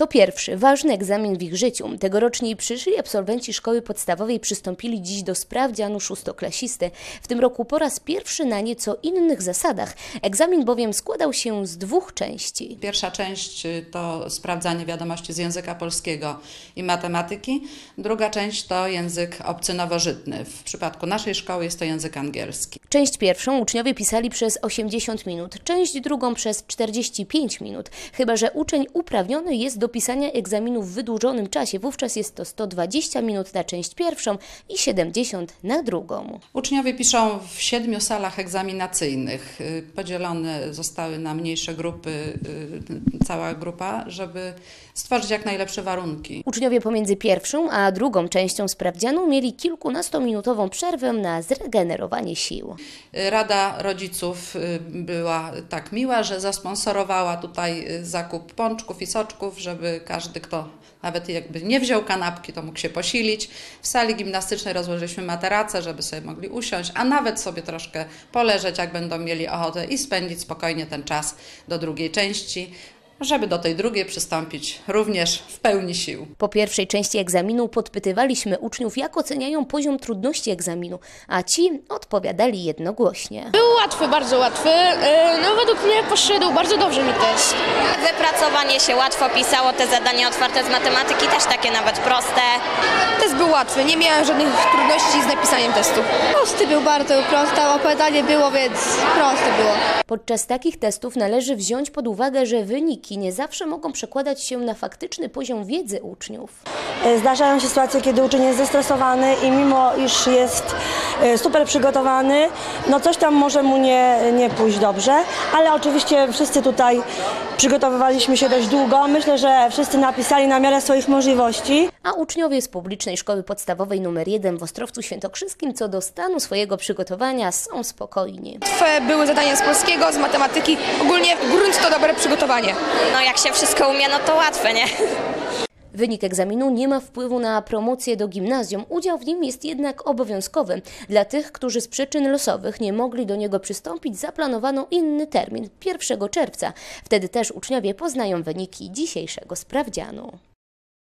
To pierwszy, ważny egzamin w ich życiu. Tegoroczni przyszli absolwenci szkoły podstawowej przystąpili dziś do sprawdzianu szóstoklasisty. W tym roku po raz pierwszy na nieco innych zasadach. Egzamin bowiem składał się z dwóch części. Pierwsza część y, to sprawdzanie wiadomości z języka polskiego i matematyki. Druga część to język obcy nowożytny. W przypadku naszej szkoły jest to język angielski. Część pierwszą uczniowie pisali przez 80 minut, część drugą przez 45 minut. Chyba, że uczeń uprawniony jest do pisania egzaminu w wydłużonym czasie. Wówczas jest to 120 minut na część pierwszą i 70 na drugą. Uczniowie piszą w siedmiu salach egzaminacyjnych. Y, Podzielone zostały na mniejsze grupy, y, cała grupa, żeby stworzyć jak najlepsze warunki. Uczniowie pomiędzy pierwszą a drugą częścią sprawdzianu mieli kilkunastominutową przerwę na zregenerowanie sił. Rada rodziców y, była tak miła, że zasponsorowała tutaj y, zakup pączków i soczków, żeby każdy, kto nawet jakby nie wziął kanapki, to mógł się posilić. W sali gimnastycznej rozłożyliśmy materace, żeby sobie mogli usiąść, a nawet sobie troszkę poleżeć, jak będą mieli ochotę i spędzić spokojnie ten czas do drugiej części, żeby do tej drugiej przystąpić również w pełni sił. Po pierwszej części egzaminu podpytywaliśmy uczniów, jak oceniają poziom trudności egzaminu, a ci odpowiadali jednogłośnie. Był łatwy, bardzo łatwy. E, No według mnie poszedł bardzo dobrze mi test. Wypracowanie się łatwo pisało, te zadania otwarte z matematyki też takie nawet proste. Test był łatwy, nie miałem żadnych trudności z napisaniem testu. Prosty był bardzo prosty, a opowiadanie było, więc proste było. Podczas takich testów należy wziąć pod uwagę, że wyniki nie zawsze mogą przekładać się na faktyczny poziom wiedzy uczniów. E, Zdarzają się sytuacje, kiedy uczeń jest zestresowany i mimo iż jest e, super przygotowany, no coś tam może mu nie, nie pójść dobrze, ale oczywiście wszyscy tutaj przygotowywaliśmy się dość długo. Myślę, że wszyscy napisali na miarę swoich możliwości. A uczniowie z publicznej szkoły podstawowej nr 1 w Ostrowcu Świętokrzyskim co do stanu swojego przygotowania są spokojni. Były zadania z polskiego, z matematyki. Ogólnie grunt to dobre przygotowanie. No jak się wszystko umie, no to łatwe, nie? Wynik egzaminu nie ma wpływu na promocję do gimnazjum. Udział w nim jest jednak obowiązkowy. Dla tych, którzy z przyczyn losowych nie mogli do niego przystąpić, zaplanowano inny termin 1 czerwca. Wtedy też uczniowie poznają wyniki dzisiejszego sprawdzianu.